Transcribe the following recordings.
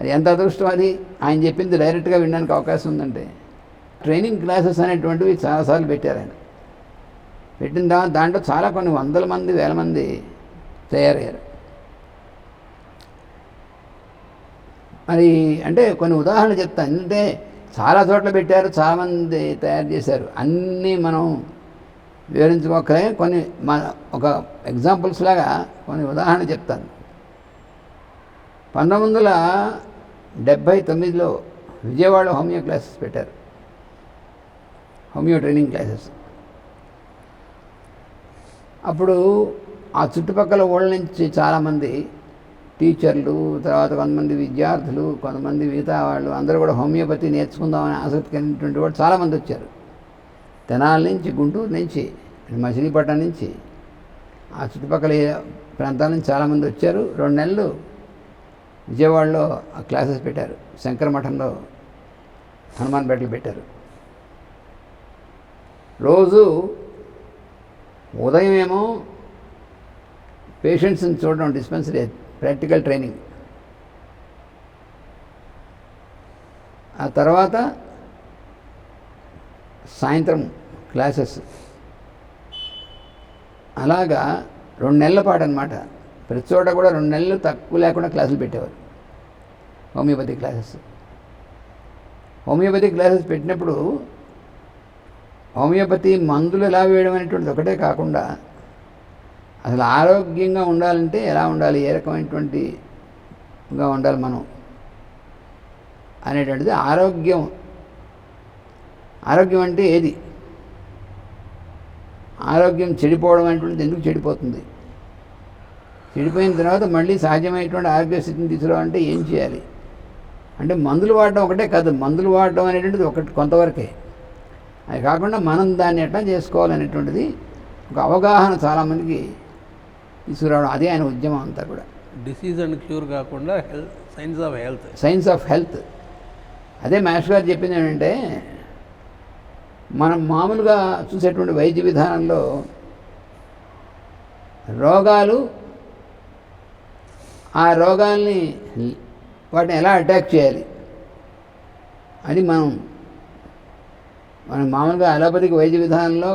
అది ఎంత అదృష్టం అది? ఆయన చెప్పింది డైరెక్ట్గా వినడానికి అవకాశం ఉందంటే. ట్రైనింగ్ క్లాసెస్ అనేటువంటివి చాలాసార్లు పెట్టారు ఆయన. పెట్టిన తర్వాత దాంట్లో చాలా కొన్ని వందల మంది వేల మంది తయారయ్యారు. మరి అంటే కొన్ని ఉదాహరణలు చెప్తాను అంటే చాలా చోట్ల పెట్టారు చాలామంది తయారు చేశారు. అన్నీ మనం వివరించుకోకలే. కొన్ని మన ఒక ఎగ్జాంపుల్స్ లాగా కొన్ని ఉదాహరణ చెప్తాను. పంతొమ్మిది వందల డెబ్భై తొమ్మిదిలో విజయవాడ హోమియో క్లాసెస్ పెట్టారు. Homeo training classes. అప్పుడు ఆ చుట్టుపక్కల ఊళ్ళ నుంచి చాలామంది టీచర్లు తర్వాత కొంతమంది విద్యార్థులు కొంతమంది మిగతా వాళ్ళు అందరూ కూడా హోమియోపతి నేర్చుకుందామని ఆసక్తి కలిగినటువంటి వాళ్ళు చాలామంది వచ్చారు. తెనాల నుంచి గుంటూరు నుంచి మచిలీపట్నం నుంచి ఆ చుట్టుపక్కల ప్రాంతాల నుంచి చాలామంది వచ్చారు. రెండు నెలలు విజయవాడలో ఆ క్లాసెస్ పెట్టారు. శంకర మఠంలో హనుమాన్పేటలో పెట్టారు. రోజు ఉదయం ఏమో పేషెంట్స్ని చూడడం డిస్పెన్సరీ ప్రాక్టికల్ ట్రైనింగ్. ఆ తర్వాత సాయంత్రం క్లాసెస్. అలాగా రెండు నెలల పాటు అనమాట ప్రతి చోట కూడా రెండు నెలలు తక్కువ లేకుండా క్లాసులు పెట్టేవారు. హోమియోపతి క్లాసెస్ హోమియోపతి క్లాసెస్ పెట్టినప్పుడు హోమియోపతి మందులు ఎలా వేయడం అనేటువంటిది ఒకటే కాకుండా అసలు ఆరోగ్యంగా ఉండాలంటే ఎలా ఉండాలి? ఏ రకమైనటువంటిగా ఉండాలి మనం? అనేటువంటిది ఆరోగ్యం. ఆరోగ్యం అంటే ఏది? ఆరోగ్యం చెడిపోవడం అనేటువంటిది ఎందుకు చెడిపోతుంది? చెడిపోయిన తర్వాత మళ్ళీ సహజమైనటువంటి ఆరోగ్య స్థితిని తీసుకురావాలంటే ఏం చేయాలి? అంటే మందులు వాడడం ఒకటే కాదు మందులు వాడడం అనేటువంటిది ఒకటి కొంతవరకే. అది కాకుండా మనం దాన్ని ఎట్లా చేసుకోవాలనేటువంటిది ఒక అవగాహన చాలామందికి తీసుకురావడం అదే ఆయన ఉద్యమం అంతా కూడా. డిసీజ్ అండ్ క్యూర్ కాకుండా health science of health. Science of health. అదే మాస్టర్ గారు చెప్పింది ఏంటంటే మనం మామూలుగా చూసేటువంటి వైద్య విధానంలో రోగాలు ఆ రోగాల్ని వాటిని ఎలా అటాక్ చేయాలి అని మనం మనం మామూలుగా అలోపతికి వైద్య విధానంలో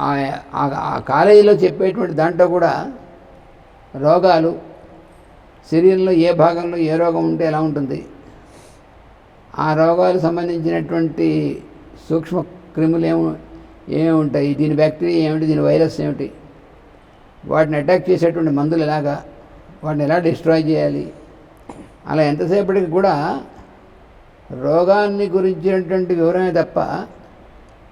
ఆ- ఆ- కాలేజీలో చెప్పేటువంటి దాంట్లో కూడా రోగాలు శరీరంలో ఏ భాగంలో ఏ రోగం ఉంటే ఎలా ఉంటుంది ఆ రోగాలు సంబంధించినటువంటి సూక్ష్మ క్రిములు ఏమి ఏమేమి ఉంటాయి దీని బ్యాక్టీరియా ఏమిటి దీని వైరస్ ఏమిటి వాటిని అటాక్ చేసేటువంటి మందులు ఎలాగా వాటిని ఎలా డిస్ట్రాయ్ చేయాలి అలా ఎంతసేపటికి కూడా రోగాన్ని గురించినటువంటి వివరమే తప్ప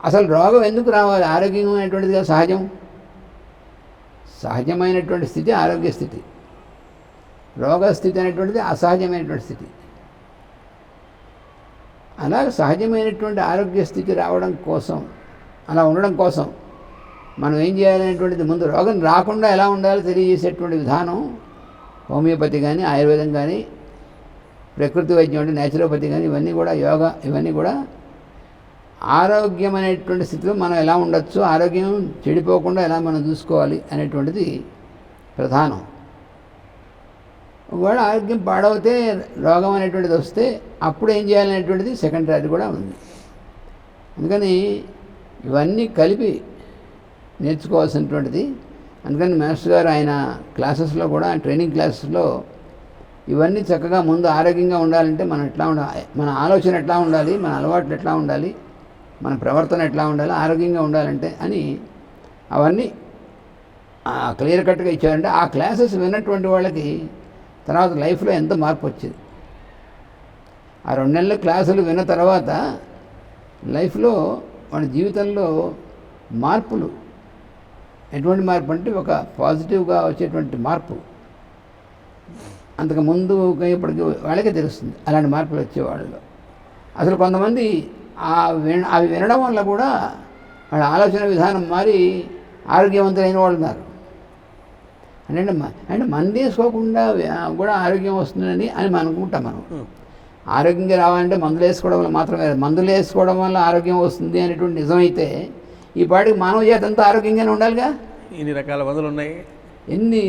అసలు రోగం ఎందుకు రావాలి? ఆరోగ్యమైనటువంటిదిగా సహజం. సహజమైనటువంటి స్థితి ఆరోగ్య స్థితి. రోగస్థితి అనేటువంటిది అసహజమైనటువంటి స్థితి. అలా సహజమైనటువంటి ఆరోగ్య స్థితి రావడం కోసం అలా ఉండడం కోసం మనం ఏం చేయాలనేటువంటిది ముందు రోగం రాకుండా ఎలా ఉండాలో తెలియజేసేటువంటి విధానం హోమియోపతి కానీ ఆయుర్వేదం కానీ ప్రకృతి వైద్యం అంటే నేచురోపతి కానీ ఇవన్నీ కూడా యోగా ఇవన్నీ కూడా ఆరోగ్యం అనేటువంటి స్థితిలో మనం ఎలా ఉండొచ్చు ఆరోగ్యం చెడిపోకుండా ఎలా మనం చూసుకోవాలి అనేటువంటిది ప్రధానం. ఒకవేళ ఆరోగ్యం పాడవుతే రోగం అనేటువంటిది వస్తే అప్పుడు ఏం చేయాలనేటువంటిది సెకండరీ కూడా ఉంది. అందుకని ఇవన్నీ కలిపి నేర్చుకోవాల్సినటువంటిది. అందుకని మాస్టర్ గారు ఆయన క్లాసెస్లో కూడా ట్రైనింగ్ క్లాసెస్లో ఇవన్నీ చక్కగా ముందు ఆరోగ్యంగా ఉండాలంటే మనం ఎట్లా ఉండాలి మన ఆలోచన ఎట్లా ఉండాలి మన అలవాట్లు ఎట్లా ఉండాలి మన ప్రవర్తన ఎట్లా ఉండాలి ఆరోగ్యంగా ఉండాలంటే అని అవన్నీ క్లియర్ కట్గా ఇచ్చారంటే ఆ క్లాసెస్ విన్నటువంటి వాళ్ళకి తర్వాత లైఫ్లో ఎంత మార్పు వచ్చింది. ఆ రెండు నెలల క్లాసులు విన్న తర్వాత లైఫ్లో మన జీవితంలో మార్పులు ఎటువంటి మార్పు అంటే ఒక పాజిటివ్గా వచ్చేటువంటి మార్పు. అంతకు ముందు ఇప్పటికి వాళ్ళకే తెలుస్తుంది. అలాంటి మార్పులు వచ్చేవాళ్ళు. అసలు కొంతమంది ఆ విన అవి వినడం వల్ల కూడా వాళ్ళ ఆలోచన విధానం మారి ఆరోగ్యవంతులైన వాళ్ళు ఉన్నారు. అంటే అంటే మంది వేసుకోకుండా కూడా ఆరోగ్యం వస్తుందని అని మనం అనుకుంటాం మనం. ఆరోగ్యంగా రావాలంటే మందులు వేసుకోవడం వల్ల మాత్రమే. మందులు వేసుకోవడం వల్ల ఆరోగ్యం వస్తుంది అనేటువంటి నిజమైతే ఈ పాటికి మానవ జాతి అంతా ఆరోగ్యంగానే ఉండాలిగా? ఇన్ని రకాల మందులు ఉన్నాయి? ఎన్ని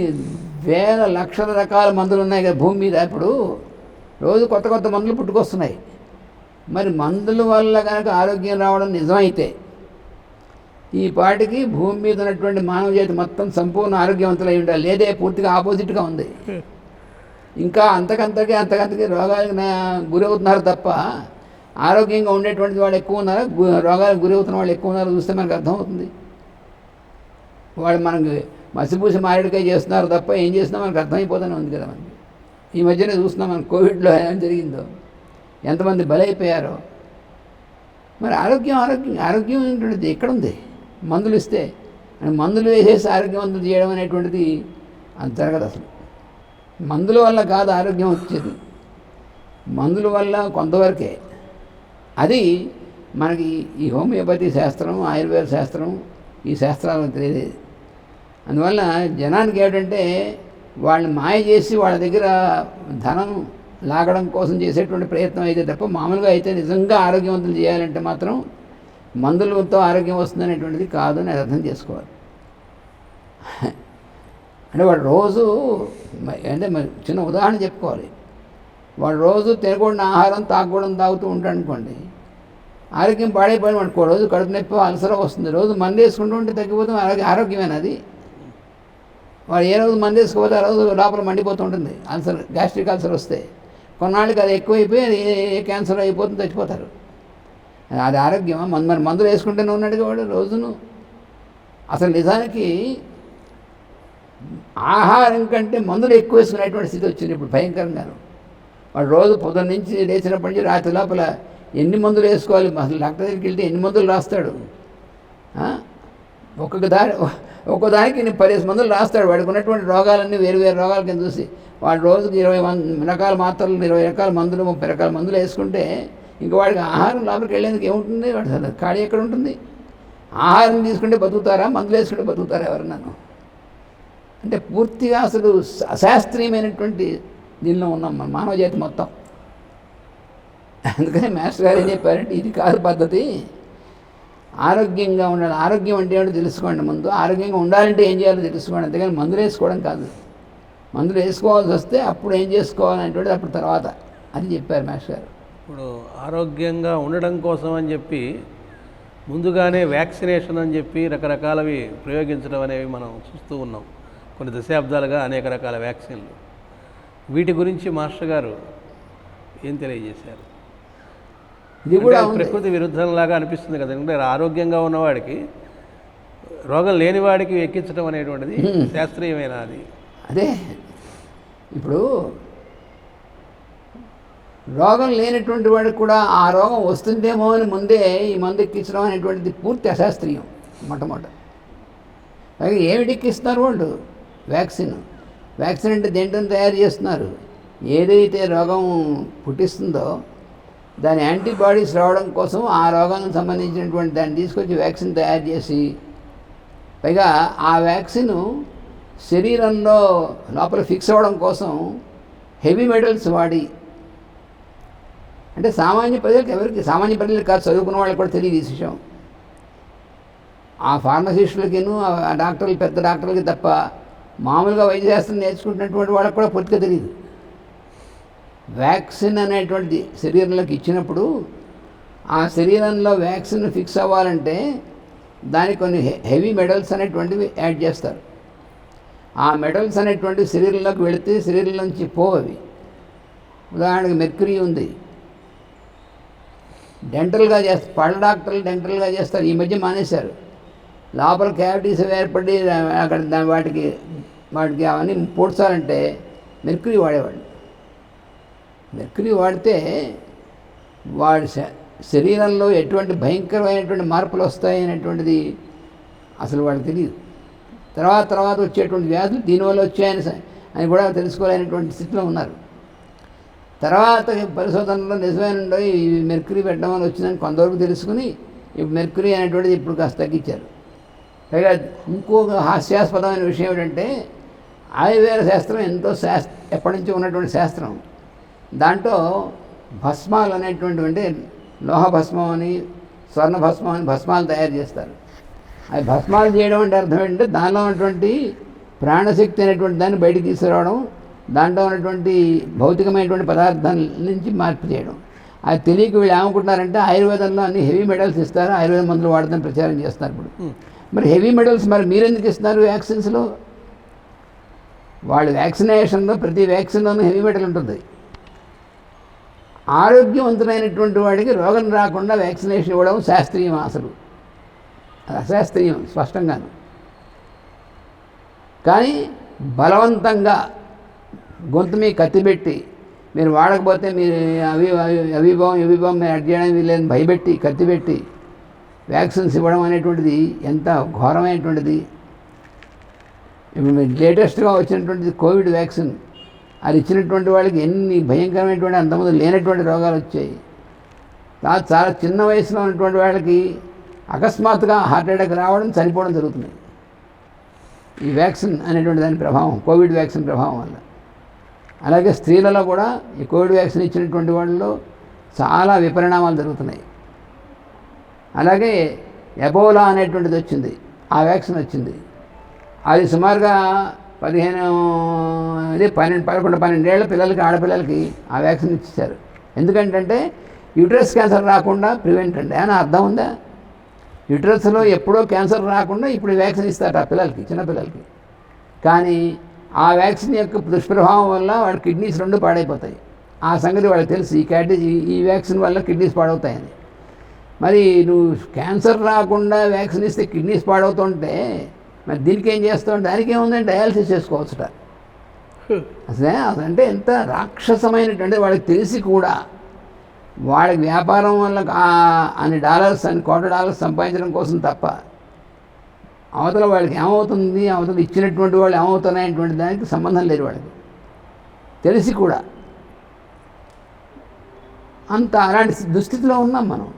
వేల లక్షల రకాల మందులు ఉన్నాయి కదా భూమి మీద. ఇప్పుడు రోజు కొత్త కొత్త మందులు పుట్టుకొస్తున్నాయి. మరి మందుల వల్ల కనుక ఆరోగ్యం రావడం నిజమైతే ఈ పాటికి భూమి మీద ఉన్నటువంటి మానవ జాతి మొత్తం సంపూర్ణ ఆరోగ్యవంతులై ఉండాలి. లేదే పూర్తిగా ఆపోజిట్గా ఉంది. ఇంకా అంతకంతకి అంతకంతకి రోగాలకు గురవుతున్నారు తప్ప ఆరోగ్యంగా ఉండేటువంటి వాళ్ళు ఎక్కువ ఉన్నారు? గు- రోగాలకు గురవుతున్న వాళ్ళు ఎక్కువ ఉన్నారు? చూస్తే మనకు అర్థమవుతుంది. వాళ్ళు మనకి మసిపూసి మారేడుకాయ చేస్తున్నారు తప్ప ఏం చేసినా మనకు అర్థమైపోతూనే ఉంది కదా మనకి. ఈ మధ్యనే చూస్తున్నాం మనం కోవిడ్లో ఏం జరిగిందో. ఎంతమంది బలైపోయారో. మరి ఆరోగ్యం ఆరోగ్యం ఆరోగ్యం ఏంటంటే ఎక్కడుంది మందులు ఇస్తే. మందులు వేసేసి ఆరోగ్యవంతులు చేయడం అనేటువంటిది అంత జరగదు అసలు. మందుల వల్ల కాదు ఆరోగ్యం వచ్చేది. మందుల వల్ల కొంతవరకే. అది మనకి ఈ హోమియోపతి శాస్త్రం ఆయుర్వేద శాస్త్రం ఈ శాస్త్రాలకు తెలియదు అందువల్ల జనానికి ఏంటంటే వాళ్ళని మాయ చేసి వాళ్ళ దగ్గర ధనం లాగడం కోసం చేసేటువంటి ప్రయత్నం అయితే తప్ప మామూలుగా అయితే నిజంగా ఆరోగ్యవంతులు చేయాలంటే మాత్రం మందులతో ఆరోగ్యం వస్తుంది అనేటువంటిది కాదు అని అర్థం చేసుకోవాలి. అంటే వాడు రోజు అంటే చిన్న ఉదాహరణ చెప్పుకోవాలి. వాడు రోజు తినకూడని ఆహారం తాగకూడని తాగుతూ ఉంటాడు అనుకోండి. ఆరోగ్యం పాడైపోయిన వాడికి రోజు కడుపు నొప్పి అలసర వస్తుంది. రోజు మందు వేసుకుంటూ ఉంటే తగ్గిపోతే ఆరోగ్య ఆరోగ్యమేనది వాడు ఏ రోజు మందు ఆ రోజు లోపల మండిపోతూ ఉంటుంది. అల్సర్ గ్యాస్ట్రిక్ అల్సర్ వస్తే. కొన్నాళ్ళకి అది ఎక్కువైపోయి అది ఏ క్యాన్సర్ అయిపోతుంది చచ్చిపోతారు. అది ఆరోగ్యమా? మన మరి మందులు వేసుకుంటేనే ఉన్నాడుగా వాడు రోజును. అసలు నిజానికి ఆహారం కంటే మందులు ఎక్కువ వేసుకునేటువంటి స్థితి వచ్చింది ఇప్పుడు భయంకరంగాను. వాడు రోజు పొద్దున్న నుంచి లేచినప్పటి నుంచి రాత్రి లోపల ఎన్ని మందులు వేసుకోవాలి? అసలు డాక్టర్ దగ్గరికి వెళ్తే ఎన్ని మందులు రాస్తాడు? ఒక్కొక్క దాని ఒక్కో దానికి నేను పదిహేను మందులు రాస్తాడు. వాడికి ఉన్నటువంటి రోగాలన్నీ వేరు వేరు రోగాల కింద చూసి వాడు రోజుకి ఇరవై మంది రకాల మాత్రలు ఇరవై రకాల మందులు ముప్పై రకాల మందులు వేసుకుంటే ఇంకా వాడికి ఆహారం లోపలికి వెళ్ళేందుకు ఏముంటుంది? వాడు ఖాళీ ఎక్కడ ఉంటుంది? ఆహారం తీసుకుంటే బతుకుతారా? మందులు వేసుకుంటే బతుకుతారా ఎవరన్నాను అంటే పూర్తిగా అసలు శా- అశాస్త్రీయమైనటువంటి దీనిలో ఉన్నాం మన మానవ జాతి మొత్తం. అందుకని మాస్టర్ గారు ఏం చెప్పారంటే ఇది కాదు పద్ధతి. ఆరోగ్యంగా ఉండాలి. ఆరోగ్యం అంటే ఏంటో తెలుసుకోండి ముందు. ఆరోగ్యంగా ఉండాలంటే ఏం చేయాలో తెలుసుకోండి. అంతేగాని మందులు వేసుకోవడం కాదు. మందులు వేసుకోవాల్సి వస్తే అప్పుడు ఏం చేసుకోవాలంటే అప్పుడు తర్వాత అని చెప్పారు మాస్టర్ గారు. ఇప్పుడు ఆరోగ్యంగా ఉండడం కోసం అని చెప్పి ముందుగానే వ్యాక్సినేషన్ అని చెప్పి రకరకాలవి ప్రయోగించడం అనేవి మనం చూస్తూ ఉన్నాం. కొన్ని దశాబ్దాలుగా అనేక రకాల వ్యాక్సిన్లు. వీటి గురించి మాస్టర్ గారు ఏం తెలియజేశారు? ఇది కూడా ప్రకృతి విరుద్ధంలాగా అనిపిస్తుంది కదా. ఎందుకంటే ఆరోగ్యంగా ఉన్నవాడికి రోగం లేనివాడికి ఎక్కించడం అనేటువంటిది శాస్త్రీయమైన అది. అదే. ఇప్పుడు రోగం లేనటువంటి వాడికి కూడా ఆ రోగం వస్తుందేమో అని ముందే ఈ మందు ఎక్కించడం అనేటువంటిది పూర్తి అశాస్త్రీయం మొట్టమొదట. పైగా ఏమిటి ఎక్కిస్తున్నారు వాళ్ళు? వ్యాక్సిన్. వ్యాక్సిన్ అంటే దేంట్లో తయారు చేస్తున్నారు? ఏదైతే రోగం పుట్టిస్తుందో దాని యాంటీబాడీస్ రావడం కోసం ఆ రోగానికి సంబంధించినటువంటి దాన్ని తీసుకొచ్చి వ్యాక్సిన్ తయారు చేసి పైగా ఆ వ్యాక్సిన్ శరీరంలో లోపల ఫిక్స్ అవ్వడం కోసం హెవీ మెటల్స్ వాడి అంటే సామాన్య ప్రజలకు ఎవరికి సామాన్య ప్రజలకు కాదు చదువుకున్న వాళ్ళకి కూడా తెలియదు ఈ విషయం. ఆ ఫార్మసిస్టులకిను ఆ డాక్టర్లు పెద్ద డాక్టర్లకి తప్ప మామూలుగా వైద్యశాస్త్రం నేర్చుకుంటున్నటువంటి వాళ్ళకి కూడా పూర్తిగా తెలియదు. వ్యాక్సిన్ అనేటువంటిది శరీరంలోకి ఇచ్చినప్పుడు ఆ శరీరంలో వ్యాక్సిన్ ఫిక్స్ అవ్వాలంటే దానికి కొన్ని హెవీ మెడల్స్ అనేటువంటివి యాడ్ చేస్తారు. ఆ మెడల్స్ అనేటువంటివి శరీరంలోకి వెళితే శరీరంలోంచి పోవవి. ఉదాహరణకు మెర్క్యూరీ ఉంది. డెంటల్గా చేస్తారు పళ్ళ డాక్టర్లు డెంటల్గా చేస్తారు. ఈ మధ్య మానేశారు. లోపల క్యావిటీస్ ఏర్పడి అక్కడ వాటికి వాటికి అవన్నీ పూడ్చాలంటే మెర్క్యూరీ వాడేవాళ్ళు మెర్క్యూరీ వాడితే వాడి శ- శరీరంలో ఎటువంటి భయంకరమైనటువంటి మార్పులు వస్తాయి అనేటువంటిది అసలు వాళ్ళకి తెలియదు. తర్వాత తర్వాత వచ్చేటువంటి వ్యాధులు దీనివల్ల వచ్చాయని అని కూడా తెలుసుకోలేనటువంటి స్థితిలో ఉన్నారు. తర్వాత పరిశోధనలో నిజమైన ఈ మెర్క్యూరీ పెట్టడం వల్ల వచ్చిందని కొంతవరకు తెలుసుకుని ఈ మెర్క్యూరీ అనేటువంటిది ఇప్పుడు కాస్త తగ్గించారు. పైగా ఇంకొక హాస్యాస్పదమైన విషయం ఏంటంటే ఆయుర్వేద శాస్త్రం ఎంతో శాస్త్ర ఎప్పటి నుంచో ఉన్నటువంటి శాస్త్రం. దాంట్లో భస్మాలు అనేటువంటి అంటే లోహ భస్మం అని స్వర్ణ భస్మం అని భస్మాలు తయారు చేస్తారు. అవి భస్మాలు చేయడం అంటే అర్థం ఏంటంటే దానిలో ఉన్నటువంటి ప్రాణశక్తి అనేటువంటి దాన్ని బయటికి తీసుకురావడం దాంట్లో ఉన్నటువంటి భౌతికమైనటువంటి పదార్థాల నుంచి మార్పు చేయడం. అది తెలియక వీళ్ళు ఏమనుకుంటున్నారంటే ఆయుర్వేదంలో అన్ని హెవీ మెడల్స్ ఇస్తారు ఆయుర్వేద మందులు వాడదని ప్రచారం చేస్తారు ఇప్పుడు. మరి హెవీ మెడల్స్ మరి మీరు ఎందుకు ఇస్తున్నారు వ్యాక్సిన్స్లో? వాళ్ళు వ్యాక్సినేషన్లో ప్రతి వ్యాక్సిన్లోనూ హెవీ మెటల్ ఉంటుంది. ఆరోగ్యవంతులైనటువంటి వాడికి రోగం రాకుండా వ్యాక్సినేషన్ ఇవ్వడం శాస్త్రీయం అసలు. అది అశాస్త్రీయం స్పష్టంగాను కానీ బలవంతంగా గొంతు మీ కత్తిపెట్టి మీరు వాడకపోతే మీరు అవి అవి- అవిభావం మీరు అడ్ చేయడం వీళ్ళని భయపెట్టి కత్తిపెట్టి వ్యాక్సిన్స్ ఇవ్వడం అనేటువంటిది ఎంత ఘోరమైనటువంటిది. ఇప్పుడు మీరు లేటెస్ట్గా వచ్చినటువంటిది కోవిడ్ వ్యాక్సిన్. అది ఇచ్చినటువంటి వాళ్ళకి ఎన్ని భయంకరమైనటువంటి అంతకుముందు లేనటువంటి రోగాలు వచ్చాయి. చాలా చిన్న వయసులో ఉన్నటువంటి వాళ్ళకి అకస్మాత్తుగా హార్ట్ అటాక్ రావడం చనిపోవడం జరుగుతుంది. ఈ వ్యాక్సిన్ అనేటువంటి దాని ప్రభావం కోవిడ్ వ్యాక్సిన్ ప్రభావం వల్ల. అలాగే స్త్రీలలో కూడా ఈ కోవిడ్ వ్యాక్సిన్ ఇచ్చినటువంటి వాళ్ళలో చాలా విపరిణామాలు జరుగుతున్నాయి. అలాగే ఎబోలా అనేటువంటిది వచ్చింది. ఆ వ్యాక్సిన్ వచ్చింది. అది సుమారుగా పదిహేను అదే పన్నెండు పదకొండు పన్నెండేళ్ళ పిల్లలకి ఆడపిల్లలకి ఆ వ్యాక్సిన్ ఇచ్చారు ఎందుకంటే యూట్రస్ క్యాన్సర్ రాకుండా ప్రివెంట్ అండి. అని అర్థం ఉందా? యూట్రస్లో ఎప్పుడో క్యాన్సర్ రాకుండా ఇప్పుడు వ్యాక్సిన్ ఇస్తారు ఆ పిల్లలకి చిన్నపిల్లలకి కానీ ఆ వ్యాక్సిన్ యొక్క దుష్ప్రభావం వల్ల వాళ్ళ కిడ్నీస్ రెండు పాడైపోతాయి. ఆ సంగతి వాళ్ళకి తెలుసు. ఈ క్యాటి ఈ- ఈ వ్యాక్సిన్ వల్ల కిడ్నీస్ పాడవుతాయని. మరి నువ్వు క్యాన్సర్ రాకుండా వ్యాక్సిన్ ఇస్తే కిడ్నీస్ పాడవుతుంటే మరి దీనికి ఏం చేస్తావు దానికి ఏముందంటే డయాలసిస్ చేసుకోవచ్చుట. అసలే అదంటే ఎంత రాక్షసమైనటువంటి వాళ్ళకి తెలిసి కూడా వాళ్ళకి వ్యాపారం వల్ల అన్ని డాలర్స్ అని కోట్ల డాలర్స్ సంపాదించడం కోసం తప్ప అవతల వాళ్ళకి ఏమవుతుంది? అవతల ఇచ్చినటువంటి వాళ్ళు ఏమవుతున్నాయటువంటి దానికి సంబంధం లేదు వాళ్ళకి. తెలిసి కూడా అంత అలాంటి దుస్థితిలో ఉన్నాం మనం.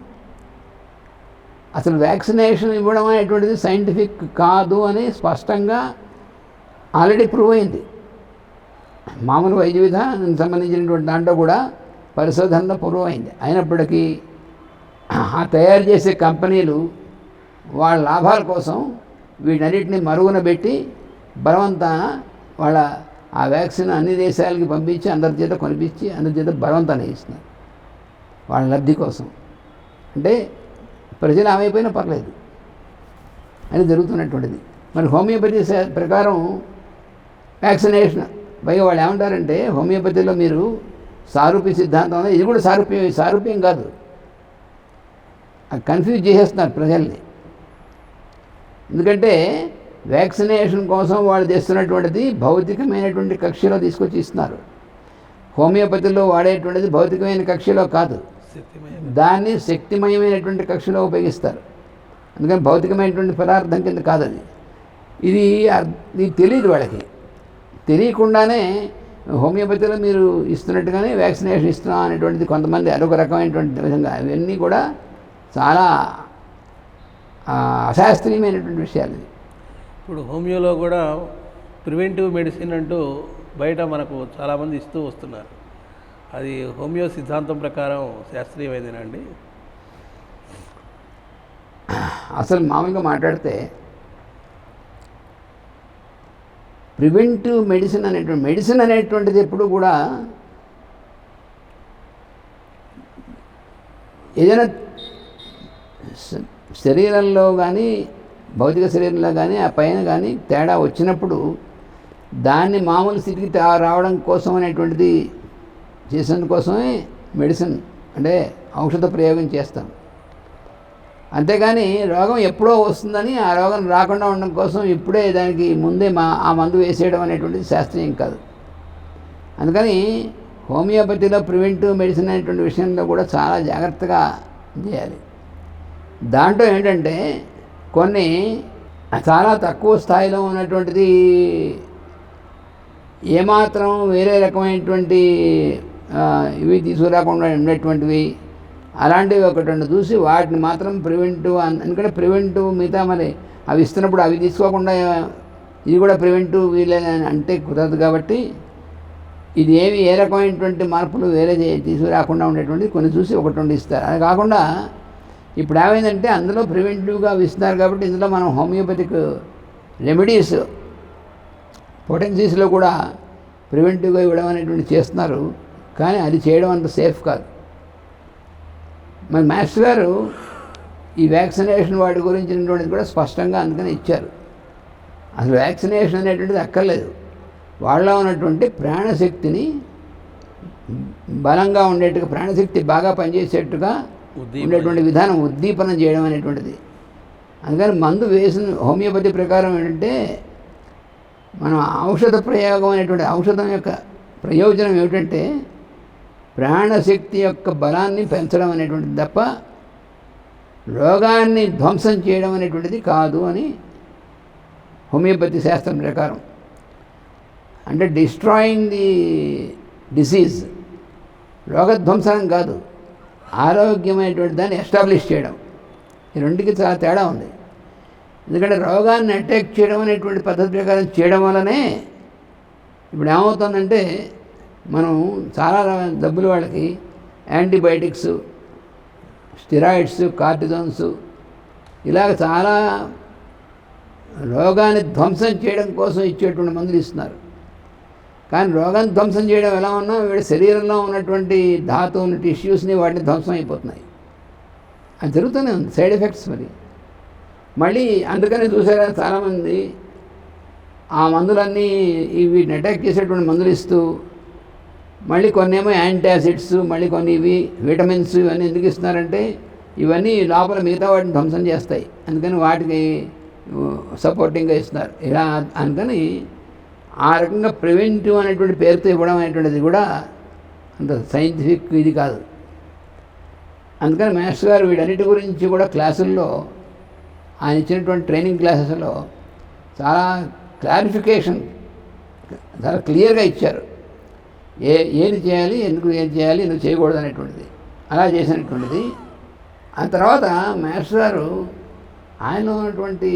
అసలు వ్యాక్సినేషన్ ఇవ్వడం అనేటువంటిది సైంటిఫిక్ కాదు అని స్పష్టంగా ఆల్రెడీ ప్రూవ్ అయింది. మామూలు వైద్య విధానానికి సంబంధించినటువంటి దాంట్లో కూడా పరిశోధనలో ప్రూవ్ అయింది. అయినప్పటికీ ఆ తయారు చేసే కంపెనీలు వాళ్ళ లాభాల కోసం వీటన్నిటిని మరుగున పెట్టి బలవంతాన వాళ్ళ ఆ వ్యాక్సిన్ అన్ని దేశాలకి పంపించి అందరి చేత కొనిపించి అందరి చేత బలవంతాన ఇస్తున్నారు. వాళ్ళ లబ్ధి కోసం. అంటే ప్రజలు ఆమెపోయినా పర్లేదు. అని జరుగుతున్నటువంటిది. మరి హోమియోపతి ప్రకారం వ్యాక్సినేషన్ పైగా వాళ్ళు ఏమంటారంటే హోమియోపతిలో మీరు సారూప్య సిద్ధాంతం ఇది కూడా సారూప్యం సారూప్యం కాదు. కన్ఫ్యూజ్ చేసేస్తున్నారు ప్రజల్ని. ఎందుకంటే వ్యాక్సినేషన్ కోసం వాళ్ళు తెస్తున్నటువంటిది భౌతికమైనటువంటి కక్షలో తీసుకొచ్చి ఇస్తున్నారు. హోమియోపతిలో వాడేటువంటిది భౌతికమైన కక్షలో కాదు. దాన్ని శక్తిమయమైనటువంటి కక్షలో ఉపయోగిస్తారు. అందుకని భౌతికమైనటువంటి పదార్థం కింద కాదు అది ఇది ఇది తెలియదు వాళ్ళకి. తెలియకుండానే హోమియోపతిలో మీరు ఇస్తున్నట్టుగానే వ్యాక్సినేషన్ ఇస్తున్నాం అనేటువంటిది కొంతమంది అదొక రకమైనటువంటి విధంగా ఇవన్నీ కూడా చాలా అశాస్త్రీయమైనటువంటి విషయాలు. ఇప్పుడు హోమియోలో కూడా ప్రివెంటివ్ మెడిసిన్ అంటూ బయట మనకు చాలామంది ఇస్తూ వస్తున్నారు. అది హోమియో సిద్ధాంతం ప్రకారం శాస్త్రీయమైందేనండి అసలు మామూలుగా మాట్లాడితే ప్రివెంటివ్ మెడిసిన్ అనేటువంటి మెడిసిన్ అనేటువంటిది ఎప్పుడు కూడా ఏదైనా శరీరంలో కానీ భౌతిక శరీరంలో కానీ ఆ పైన కానీ తేడా వచ్చినప్పుడు దాన్ని మామూలు స్థితికి రావడం కోసం అనేటువంటిది చేసినందుకోసమే మెడిసిన్ అంటే ఔషధ ప్రయోగం చేస్తాం. అంతేగాని రోగం ఎప్పుడో వస్తుందని ఆ రోగం రాకుండా ఉండడం కోసం ఇప్పుడే దానికి ముందే మా ఆ మందు వేసేయడం అనేటువంటిది శాస్త్రీయం కాదు. అందుకని హోమియోపతిలో ప్రివెంటివ్ మెడిసిన్ అనేటువంటి విషయంలో కూడా చాలా జాగ్రత్తగా చేయాలి. దాంట్లో ఏంటంటే కొన్ని చాలా తక్కువ స్థాయిలో ఉన్నటువంటిది ఏమాత్రం వేరే రకమైనటువంటి ఇవి తీసుకురాకుండా ఉండేటువంటివి. అలాంటివి ఒకటి రెండు చూసి వాటిని మాత్రం ప్రివెంటివ్ ఎందుకంటే ప్రివెంటివ్ మిగతా మరి అవి ఇస్తున్నప్పుడు అవి తీసుకోకుండా ఇది కూడా ప్రివెంటివ్ వీలే అని అంటే కుదరదు కాబట్టి ఇది ఏమి ఏ రకమైనటువంటి మార్పులు వేరే తీసుకురాకుండా ఉండేటువంటి కొన్ని చూసి ఒకటి రెండు ఇస్తారు. అది కాకుండా ఇప్పుడు ఏమైందంటే అందులో ప్రివెంటివ్గా ఇస్తున్నారు కాబట్టి ఇందులో మనం హోమియోపతిక్ రెమెడీస్ పొటెన్సీస్లో కూడా ప్రివెంటివ్గా ఇవ్వడం అనేటువంటి చేస్తున్నారు. కానీ అది చేయడం అంత సేఫ్ కాదు. మరి మాస్టర్ గారు ఈ వ్యాక్సినేషన్ వాటి గురించినటువంటిది కూడా స్పష్టంగా అందుకని ఇచ్చారు. అసలు వ్యాక్సినేషన్ అనేటువంటిది అక్కర్లేదు. వాళ్ళలో ఉన్నటువంటి ప్రాణశక్తిని బలంగా ఉండేట్టుగా ప్రాణశక్తి బాగా పనిచేసేట్టుగా ఉండేటువంటి విధానం ఉద్దీపన చేయడం అనేటువంటిది. అందుకని మందు వేసిన హోమియోపతి ప్రకారం ఏంటంటే మనం ఔషధ ప్రయోగం అనేటువంటి ఔషధం యొక్క ప్రయోజనం ఏమిటంటే ప్రాణశక్తి యొక్క బలాన్ని పెంచడం అనేటువంటిది తప్ప రోగాన్ని ధ్వంసం చేయడం అనేటువంటిది కాదు అని హోమియోపతి శాస్త్రం ప్రకారం. అంటే డిస్ట్రాయింగ్ ది డిసీజ్ రోగధ్వంసనం కాదు ఆరోగ్యమైనటువంటి దాన్ని ఎస్టాబ్లిష్ చేయడం. ఈ రెండుకి చాలా తేడా ఉంది. ఎందుకంటే రోగాన్ని అటాక్ చేయడం అనేటువంటి పద్ధతి ప్రకారం చేయడం వల్లనే ఇప్పుడు ఏమవుతుందంటే మనం చాలా డబ్బులు వాళ్ళకి యాంటీబయాటిక్స్ స్టిరాయిడ్స్ కార్టిజోన్స్ ఇలాగ చాలా రోగాన్ని ధ్వంసం చేయడం కోసం ఇచ్చేటువంటి మందులు ఇస్తున్నారు. కానీ రోగాన్ని ధ్వంసం చేయడం ఎలా ఉన్నా వీడి శరీరంలో ఉన్నటువంటి ధాతువుని టిష్యూస్ని వాటిని ధ్వంసం అయిపోతున్నాయి. అది జరుగుతూనే ఉంది. సైడ్ ఎఫెక్ట్స్ మరి. మళ్ళీ అందుకని చూసారా చాలామంది ఆ మందులన్నీ వీటిని అటాక్ చేసేటువంటి మందులు ఇస్తూ మళ్ళీ కొన్ని ఏమో యాంటాసిడ్స్ మళ్ళీ కొన్ని ఇవి విటమిన్స్ ఇవన్నీ ఎందుకు ఇస్తున్నారంటే ఇవన్నీ లోపల మిగతా వాటిని ధ్వంసం చేస్తాయి. అందుకని వాటికి సపోర్టింగ్గా ఇస్తున్నారు. ఇలా అందుకని ఆ రకంగా ప్రివెంటివ్ అనేటువంటి పేరుతో ఇవ్వడం అనేటువంటిది కూడా అంత సైంటిఫిక్ ఇది కాదు. అందుకని మాస్టర్ గారు వీటన్నిటి గురించి కూడా క్లాసుల్లో ఆయన ఇచ్చినటువంటి ట్రైనింగ్ క్లాసెస్లో చాలా క్లారిఫికేషన్ చాలా క్లియర్గా ఇచ్చారు. ఏ ఏది చేయాలి ఎందుకు ఏది చేయాలి ఎందుకు చేయకూడదు అనేటువంటిది. అలా చేసినటువంటిది. ఆ తర్వాత మాస్టర్ గారు ఆయన ఉన్నటువంటి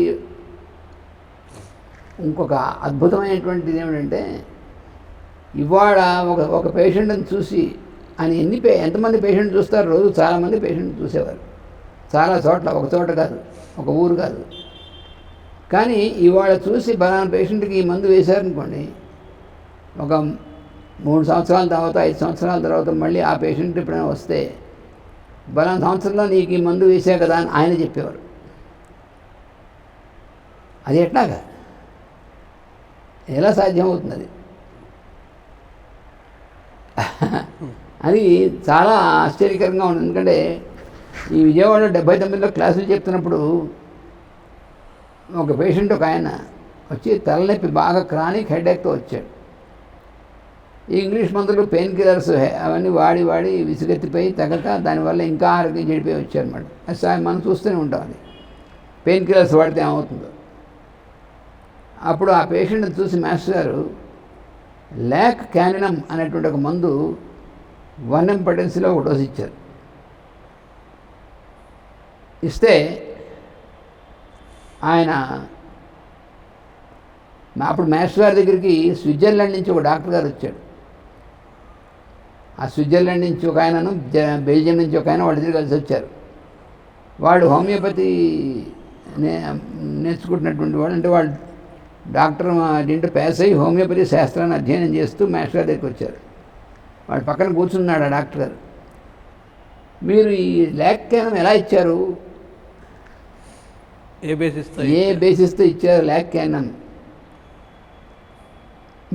ఇంకొక అద్భుతమైనటువంటిది ఏమిటంటే ఇవాళ ఒక ఒక పేషెంట్ని చూసి ఆయన ఎన్ని పే ఎంతమంది పేషెంట్ చూస్తారు? రోజు చాలామంది పేషెంట్ చూసేవారు. చాలా చోట్ల ఒక చోట కాదు ఒక ఊరు కాదు. కానీ ఇవాళ చూసి బలానా పేషెంట్కి ఈ మందు వేశారనుకోండి ఒక మూడు సంవత్సరాల తర్వాత ఐదు సంవత్సరాల తర్వాత మళ్ళీ ఆ పేషెంట్ ఎప్పుడైనా వస్తే బలం సంవత్సరంలో నీకు ఈ మందు వేసా కదా అని ఆయన చెప్పేవారు. అది ఎట్లాగా? ఎలా సాధ్యమవుతుంది అది అది చాలా ఆశ్చర్యకరంగా ఉంది ఎందుకంటే ఈ విజయవాడ డెబ్బై తొమ్మిదిలో క్లాసులు చెప్తున్నప్పుడు ఒక పేషెంట్ ఒక ఆయన వచ్చి తలనొప్పి బాగా క్రానిక్ హెడేక్తో వచ్చాడు. ఇంగ్లీష్ మందులు పెయిన్ కిల్లర్స్ అవన్నీ వాడి వాడి విసుగెత్తిపోయి తగ్గక దానివల్ల ఇంకా ఆరోగ్యం చెడిపోయి వచ్చారన్నమాట. అది మనం చూస్తూనే ఉంటాం అది. పెయిన్ కిల్లర్స్ వాడితే ఏమవుతుందో. అప్పుడు ఆ పేషెంట్ని చూసి మాస్టర్ గారు ల్యాక్ క్యానినం అనేటువంటి ఒక మందు వన్ ఇంపార్టెన్సీలో ఒక డోస్ ఇచ్చారు. ఇస్తే ఆయన మా- అప్పుడు మాస్టర్ గారి దగ్గరికి స్విట్జర్లాండ్ నుంచి ఒక డాక్టర్ గారు వచ్చాడు. ఆ స్విట్జర్లాండ్ నుంచి ఒక ఆయనను బెల్జియం నుంచి ఒక ఆయన వాళ్ళ దగ్గర కలిసి వచ్చారు. వాళ్ళు హోమియోపతి నే నేర్చుకుంటున్నటువంటి వాళ్ళు అంటే వాళ్ళు డాక్టర్ దీంట్లో పాస్ అయ్యి హోమియోపతి శాస్త్రాన్ని అధ్యయనం చేస్తూ మాస్టర్ గారి దగ్గరికి వచ్చారు. వాడు పక్కన కూర్చున్నాడు ఆ డాక్టర్ గారు. మీరు ఈ లేఖనం ఎలా ఇచ్చారు? ఏ బేసిస్తో ఏ బేసిస్తో ఇచ్చారు ల్యాక్ క్యానన్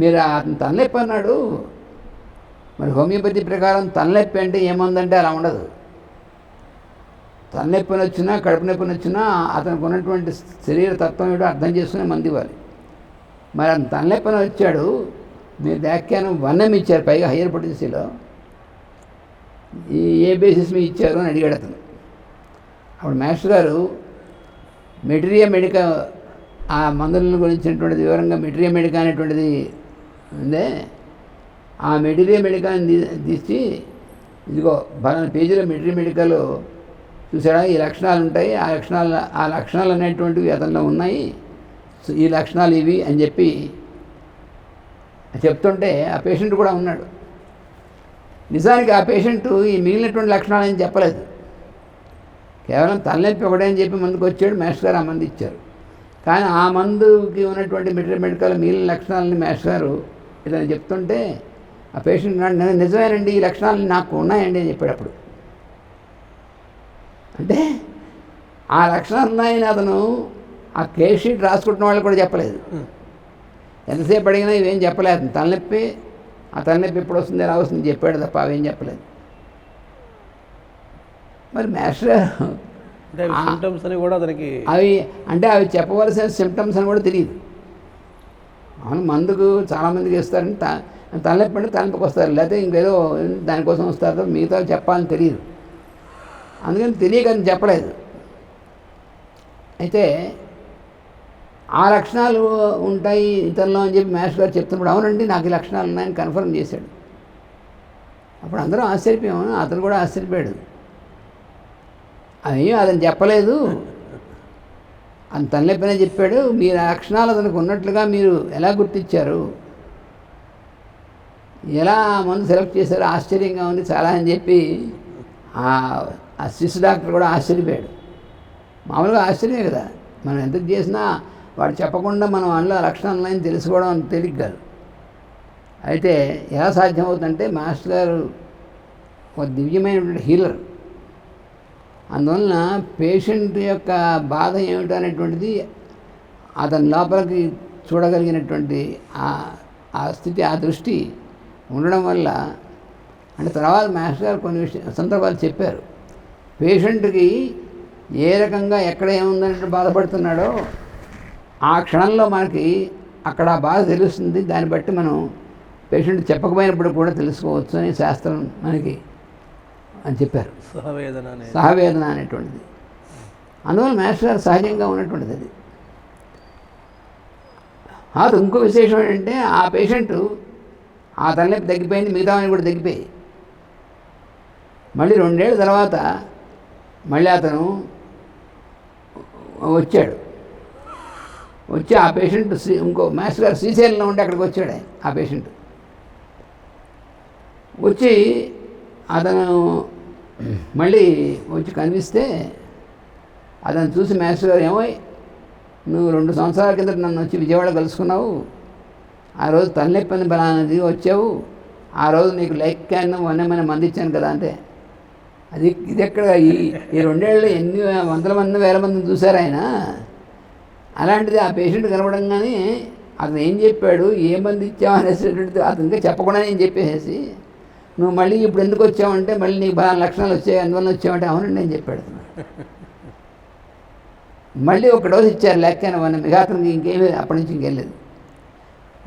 మీరు అతను తలనొప్పి అన్నాడు మరి హోమియోపతి ప్రకారం తలనొప్పి అంటే ఏముందంటే అలా ఉండదు. తలనొప్పిని వచ్చినా కడుపు నొప్పిని వచ్చినా అతనికి ఉన్నటువంటి శరీర తత్వం ఏదో అర్థం చేసుకునే మంది ఇవ్వాలి. మరి అతను తలనొప్పిని వచ్చాడు మీరు వ్యాఖ్యానం వన్నం ఇచ్చారు పైగా హయ్యర్ పొటెన్సీలో ఈ ఏ బేసిస్ మీద ఇచ్చారు అని అడిగాడు అతను. అప్పుడు మాస్టర్ గారు మెటీరియా మెడికా ఆ మందులను గురించినటువంటిది వివరంగా మెటీరియా మెడికా అనేటువంటిది ఉందే ఆ మెటీరియల్ మెడికాని తీసి ఇదిగో బలానా పేజీలో మెటీరియల్ మెడికల్ చూసాడా? ఈ లక్షణాలు ఉంటాయి. ఆ లక్షణాలు ఆ లక్షణాలు అనేటువంటివి అతనిలో ఉన్నాయి. ఈ లక్షణాలు ఇవి అని చెప్పి చెప్తుంటే ఆ పేషెంట్ కూడా ఉన్నాడు. నిజానికి ఆ పేషెంట్ ఈ మిగిలినటువంటి లక్షణాలు ఏం చెప్పలేదు. కేవలం తలనొప్పి ఒకటే అని చెప్పి మందుకు వచ్చాడు. మాస్టర్ గారు ఆ మందు ఇచ్చారు. కానీ ఆ మందుకి ఉన్నటువంటి మెటీరియల్ మెడికల్ మిగిలిన లక్షణాలని మాస్టర్ గారు ఇదని చెప్తుంటే ఆ పేషెంట్ అన్నాడు, "నిజ- నిజమేనండి ఈ లక్షణాలు నాకు ఉన్నాయండి అని చెప్పాడు అప్పుడు అంటే ఆ లక్షణాలు ఉన్నాయని అతను ఆ కేస్ షీట్ రాసుకుంటున్న వాళ్ళు కూడా చెప్పలేదు. ఎంతసేపు అడిగినా ఇవేం చెప్పలేదు. తలనొప్పి ఆ తలనొప్పి ఎప్పుడు వస్తుంది ఎలా వస్తుంది చెప్పాడు తప్ప అవేం చెప్పలేదు. మరి మాస్టర్ అవి సిమ్టమ్స్ అని కూడా అతనికి అవి అంటే అవి చెప్పవలసిన సిమ్టమ్స్ అని కూడా తెలియదు. అవును మందుకు చాలామందికి ఇస్తారని త తలనొప్పి అంటే తలనొప్పికి వస్తారు లేకపోతే ఇంకేదో దానికోసం వస్తారు మిగతా చెప్పాలని తెలియదు. అందుకని తెలియక చెప్పలేదు. అయితే ఆ లక్షణాలు ఉంటాయి ఇతరులో అని చెప్పి మాస్టర్ గారు చెప్తున్నప్పుడు అవునండి నాకు ఈ లక్షణాలు ఉన్నాయని కన్ఫర్మ్ చేశాడు. అప్పుడు అందరూ ఆశ్చర్యపోయాము అతను కూడా ఆశ్చర్యపోయాడు. అది అతను చెప్పలేదు. అని తనలేపనే చెప్పాడు. మీరు ఆ లక్షణాలు అతనికి ఉన్నట్లుగా మీరు ఎలా గుర్తించారు? ఎలా మందు సెలెక్ట్ చేశారో ఆశ్చర్యంగా ఉంది. చాలా అని చెప్పి ఆ శిశు డాక్టర్ కూడా ఆశ్చర్యపోయాడు. మామూలుగా ఆశ్చర్యమే కదా. మనం ఎంత చేసినా వాడు చెప్పకుండా మనం అందులో లక్షణాలు అని తెలుసుకోవడం అంత తేలిక కాదు. అయితే ఎలా సాధ్యమవుతుందంటే మాస్టర్ గారు ఒక దివ్యమైనటువంటి హీలర్. అందువలన పేషెంట్ యొక్క బాధ ఏమిటో అనేటువంటిది అతని లోపలికి చూడగలిగినటువంటి ఆ స్థితి ఆ దృష్టి ఉండడం వల్ల అంటే తర్వాత మాస్టర్ గారు కొన్ని విషయ సందర్భాలు చెప్పారు. పేషెంట్కి ఏ రకంగా ఎక్కడ ఏముందన్నట్టు బాధపడుతున్నాడో ఆ క్షణంలో మనకి అక్కడ ఆ బాధ తెలుస్తుంది. దాన్ని బట్టి మనం పేషెంట్ చెప్పకపోయినప్పుడు కూడా తెలుసుకోవచ్చు అని శాస్త్రం మనకి అని చెప్పారు. సహవేదన సహవేదన అనేటువంటిది. అందువల్ల మాస్టర్ గారు సహజంగా ఉన్నటువంటిది అది. అది ఇంకో విశేషం ఏంటంటే ఆ పేషెంట్ ఆ తలనొప్పి తగ్గిపోయింది మిగతావన్నీ కూడా తగ్గిపోయాయి మళ్ళీ రెండేళ్ళ తర్వాత మళ్ళీ అతను వచ్చాడు. వచ్చి ఆ పేషెంట్ శ్రీ ఇంకో మాస్టర్ గారు శ్రీశైలంలో ఉండి అక్కడికి వచ్చాడు ఆ పేషెంట్. వచ్చి అతను మళ్ళీ వచ్చి కనిపిస్తే అతను చూసి మాస్టర్ గారు ఏమో నువ్వు రెండు సంవత్సరాల కిందట నన్ను వచ్చి విజయవాడ కలుసుకున్నావు ఆ రోజు తలనొప్పని బలానది వచ్చావు. ఆ రోజు నీకు లైక్ క్యాన్ వన్నేమైనా మంది ఇచ్చాను కదా అంటే. అది ఇది ఎక్కడ ఈ ఈ రెండేళ్ళు ఎన్ని వందల మంది వేల మందిని చూశారు ఆయన. అలాంటిది ఆ పేషెంట్ కనపడంగానే అతను ఏం చెప్పాడు ఏ మంది ఇచ్చావు అనేటువంటిది ఇంకా చెప్పకుండా నేను చెప్పేసి నువ్వు మళ్ళీ ఇప్పుడు ఎందుకు వచ్చావంటే మళ్ళీ నీకు బాగా లక్షణాలు వచ్చాయి అందువల్ల వచ్చావంటే అవునండి నేను చెప్పాడు మళ్ళీ ఒక డోస్ ఇచ్చారు లెక్కన మన మిగతానికి ఇంకేమీ అప్పటి నుంచి ఇంకేం లేదు.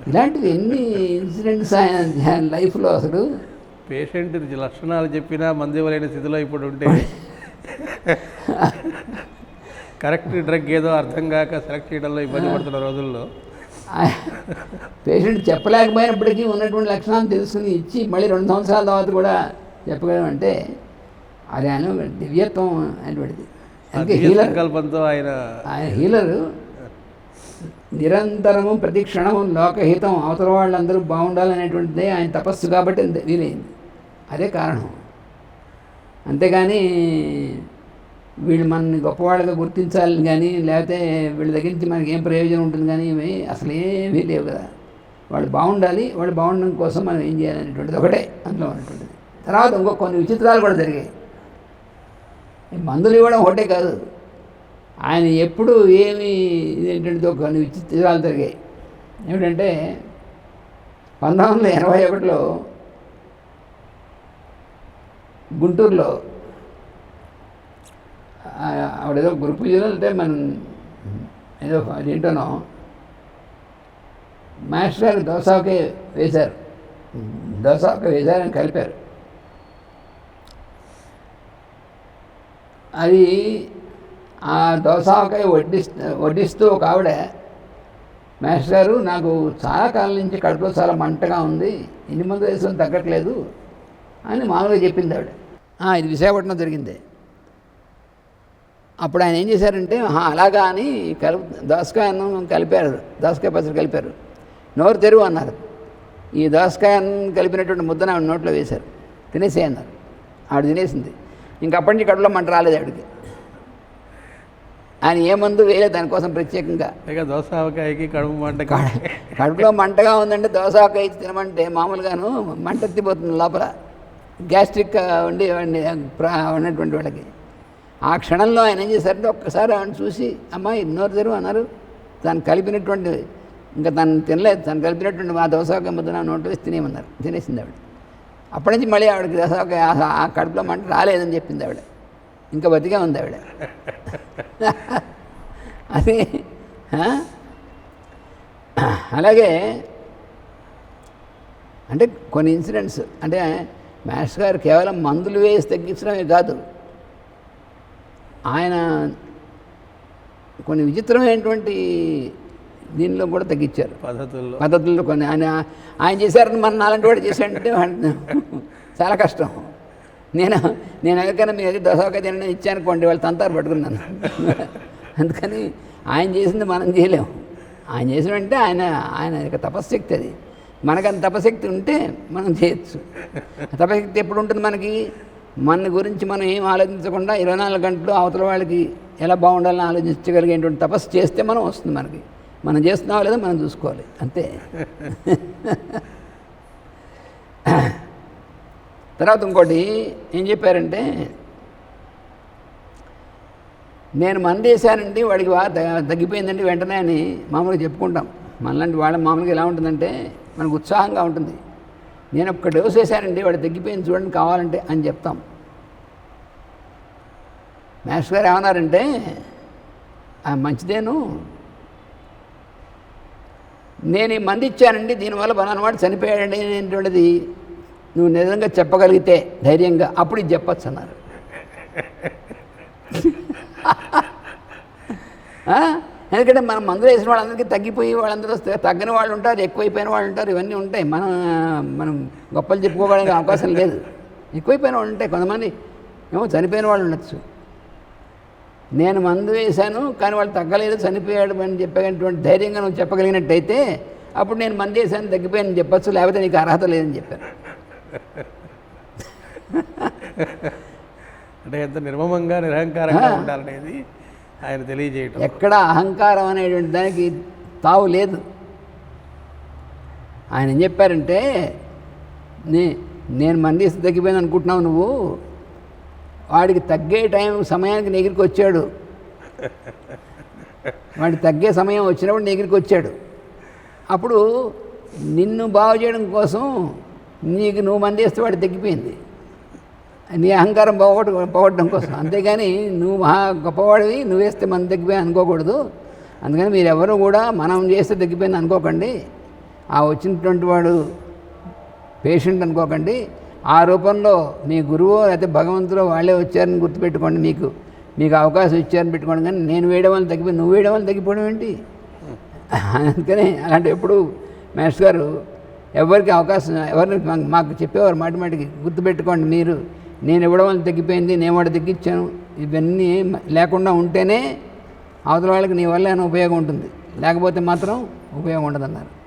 ఇలాంటివి ఎన్ని ఇన్సిడెంట్స్ ఆయన లైఫ్లో అసలు? పేషెంట్ లక్షణాలు చెప్పినా మందు ఇవ్వలేని స్థితిలో ఇప్పుడు ఉంటే కరెక్ట్ డ్రగ్ ఏదో అర్థం కాక సెలెక్ట్ చేయడంలో ఇబ్బంది పడుతున్న రోజుల్లో. పేషెంట్ చెప్పలేకపోయినప్పటికీ ఉన్నటువంటి లక్షణాలు తెలుసుకుని ఇచ్చి మళ్ళీ రెండు సంవత్సరాల తర్వాత కూడా చెప్పగలమంటే అది ఆయన దివ్యత్వం అనేటువంటిది అందుకే హీలర్ సంకల్పంతో ఆయన ఆయన హీలరు నిరంతరము ప్రతిక్షణము లోకహితం అవతల వాళ్ళందరూ బాగుండాలనేటువంటిదే ఆయన తపస్సు కాబట్టి వీలైంది. అదే కారణం. అంతేగాని వీళ్ళు మనని గొప్పవాళ్ళగా గుర్తించాలి కానీ లేకపోతే వీళ్ళ దగ్గర నుంచి మనకి ఏం ప్రయోజనం ఉంటుంది కానీ ఇవి అసలు ఏమీ లేవు కదా. వాళ్ళు బాగుండాలి వాళ్ళు బాగుండడం కోసం మనం ఏం చేయాలనేటువంటిది ఒకటే అందులో ఉన్నటువంటిది. తర్వాత ఇంకో కొన్ని విచిత్రాలు కూడా జరిగాయి. మందులు ఇవ్వడం ఒకటే కాదు. ఆయన ఎప్పుడు ఏమి ఏంటంటే కొన్ని విచిత్రాలు జరిగాయి. ఏమిటంటే పంతొమ్మిది వందల ఎనభై ఒకటిలో గుంటూరులో ఆవిడేదో గురు పూజలో అంటే మనం ఏదో అదేంటోనో మాస్టర్ గారు దోసాకే వేశారు. దోసాక వేశారని కలిపారు. అది ఆ దోసాకాయ వడ్డిస్తూ వడ్డిస్తూ ఒక ఆవిడ మాస్టర్ గారు నాకు చాలా కాలం నుంచి కడుపులో చాలా మంటగా ఉంది ఎన్ని మంది వేసుకొని తగ్గట్లేదు అని మామూలుగా చెప్పింది ఆవిడ. ఇది విశాఖపట్నం జరిగింది. అప్పుడు ఆయన ఏం చేశారంటే అలాగా అని కలుపు దోసకాయ అన్నం కలిపారు దోసకాయ పచ్చడి కలిపారు. నోరు తెరువు అన్నారు. ఈ దోసకాయ అన్నం కలిపినటువంటి ముద్దను ఆవిడ నోట్లో వేశారు. తినేసే అన్నారు ఆవిడ తినేసింది. ఇంకప్పటి నుంచి కడుపులో మంట రాలేదు ఆవిడకి. ఆయన ఏ మందు వేయలేదు దానికోసం ప్రత్యేకంగా. దోశ ఆవకాయకి కడుపు కడ- కడుపులో మంటగా ఉందంటే వేసి తినమంటే మామూలుగాను మంట ఎత్తిపోతుంది లోపల. గ్యాస్ట్రిక్ ఉండి ఉన్నటువంటి వాళ్ళకి. ఆ క్షణంలో ఆయన ఏం చేశారంటే ఒక్కసారి ఆయన చూసి అమ్మాయి నోరు తెరువు అన్నారు. తను కలిపినటువంటి ఇంకా తను తినలేదు. తను కలిపినటువంటి మా దోసాక ముద్ద నోట్లో వేసి తినేయమన్నారు. తినేసింది ఆవిడ. అప్పటి నుంచి మళ్ళీ ఆవిడకి దోసాక ఆ కడుపులో మంట రాలేదని చెప్పింది ఆవిడ. ఇంకా బతికే ఉంది ఆవిడ. అది? అలాగే అంటే కొన్ని ఇన్సిడెంట్స్ అంటే మాస్టర్ గారు కేవలం మందులు వేసి తగ్గించడమే కాదు ఆయన కొన్ని విచిత్రమైనటువంటి దీనిలో కూడా తగ్గించారు. పద్ధతుల్లో. పద్ధతుల్లో కొన్ని ఆయన ఆయన చేశారని మన నాలంటి వాడు చేశాడంటే చాలా కష్టం. నేను నేను ఎవరికైనా మీ దగ్గర దోసకాయ తినడం ఇచ్చానుకోండి వాళ్ళు తంతారు పట్టుకున్నాను అందుకని ఆయన చేసింది మనం చేయలేము. ఆయన చేసినంటే ఆయన ఆయన యొక్క తపశక్తి అది. మనకంత తపశక్తి ఉంటే మనం చేయొచ్చు. తపశక్తి ఎప్పుడు ఉంటుంది మనకి? మన గురించి మనం ఏం ఆలోచించకుండా ఇరవై నాలుగు గంటలు అవతల వాళ్ళకి ఎలా బాగుండాలని ఆలోచించగలిగేటువంటి తపస్సు చేస్తే మనం వస్తుంది మనకి. మనం చేస్తున్నావా లేదో మనం చూసుకోవాలి. అంతే. తర్వాత ఇంకోటి ఏం చెప్పారంటే నేను మంది వేసానండి వాడికి వా తగ్గిపోయిందండి వెంటనే అని మామూలుగా చెప్పుకుంటాం. మనలాంటి వాళ్ళ మామూలుగా ఎలా ఉంటుందంటే మనకు ఉత్సాహంగా ఉంటుంది. నేను ఒక్క డోస్ వేసానండి వాడు తగ్గిపోయింది చూడండి కావాలంటే అని చెప్తాం. మాస్టర్ గారు ఏమన్నారంటే మంచిదేను. నేను ఈ మంది ఇచ్చానండి దీనివల్ల బనానవాడు చనిపోయాడండి అనేటువంటిది నువ్వు నిజంగా చెప్పగలిగితే ధైర్యంగా అప్పుడు ఇది చెప్పచ్చు అన్నారు. ఎందుకంటే మనం మందులు వేసిన వాళ్ళందరికీ తగ్గిపోయి వాళ్ళందరూ వస్తే తగ్గని వాళ్ళు ఉంటారు ఎక్కువైపోయిన వాళ్ళు ఉంటారు ఇవన్నీ ఉంటాయి. మనం మనం గొప్పలు చెప్పుకోవడానికి అవకాశం లేదు. ఎక్కువైపోయిన వాళ్ళు ఉంటాయి. కొంతమంది ఏమో చనిపోయిన వాళ్ళు ఉండొచ్చు. నేను మందు వేశాను కానీ వాళ్ళు తగ్గలేదు చనిపోయాడు అని చెప్పేటువంటి ధైర్యంగా నువ్వు చెప్పగలిగినట్టయితే అప్పుడు నేను మందు వేసాను తగ్గిపోయాను చెప్పచ్చు లేకపోతే నీకు అర్హత లేదని చెప్పాను. అంటే ఎంత నిర్మమంగా నిరహంకారంగా. ఉండాలనేది ఆయన తెలియజేయటం. ఎక్కడ అహంకారం అనేటువంటి దానికి తావు లేదు. ఆయన ఏం చెప్పారంటే నే నేను మందేసి తగ్గిపోయింది అనుకుంటున్నావు నువ్వు. వాడికి తగ్గే టైం సమయానికి నీ దగ్గరికి వచ్చాడు. వాడికి తగ్గే సమయం వచ్చినప్పుడు నీ దగ్గరికి వచ్చాడు. అప్పుడు నిన్ను బాగు చేయడం కోసం నీకు నువ్వు మందేస్తే వాడు తగ్గిపోయింది. నీ అహంకారం పోగొట్టు పోగొట్టడం కోసం. అంతేగాని నువ్వు మహా గొప్పవాడివి నువ్వు వేస్తే మన తగ్గిపోయి అనుకోకూడదు. అందుకని మీరెవరు కూడా మనం చేస్తే తగ్గిపోయింది అనుకోకండి. ఆ వచ్చినటువంటి వాడు పేషెంట్ అనుకోకండి. ఆ రూపంలో మీ గురువు లేకపోతే భగవంతుడు వాళ్ళే వచ్చారని గుర్తుపెట్టుకోండి మీకు. మీకు అవకాశం ఇచ్చారని పెట్టుకోండి. కానీ నేను వేయడం వల్ల తగ్గిపోయి నువ్వు వేయడం వల్ల తగ్గిపోవడం ఏంటి? అందుకని అలాంటి ఎప్పుడు మాస్టర్ గారు ఎవరికి అవకాశం ఎవరిని మాకు చెప్పేవారు మాటి మాటికి గుర్తుపెట్టుకోండి మీరు. నేను ఇవ్వడం వల్ల తగ్గిపోయింది నేను వాడు తగ్గించాను. ఇవన్నీ లేకుండా ఉంటేనే అవతల వాళ్ళకి నీ వల్ల ఏమైనా ఉపయోగం ఉంటుంది. లేకపోతే మాత్రం ఉపయోగం ఉండదన్నారు.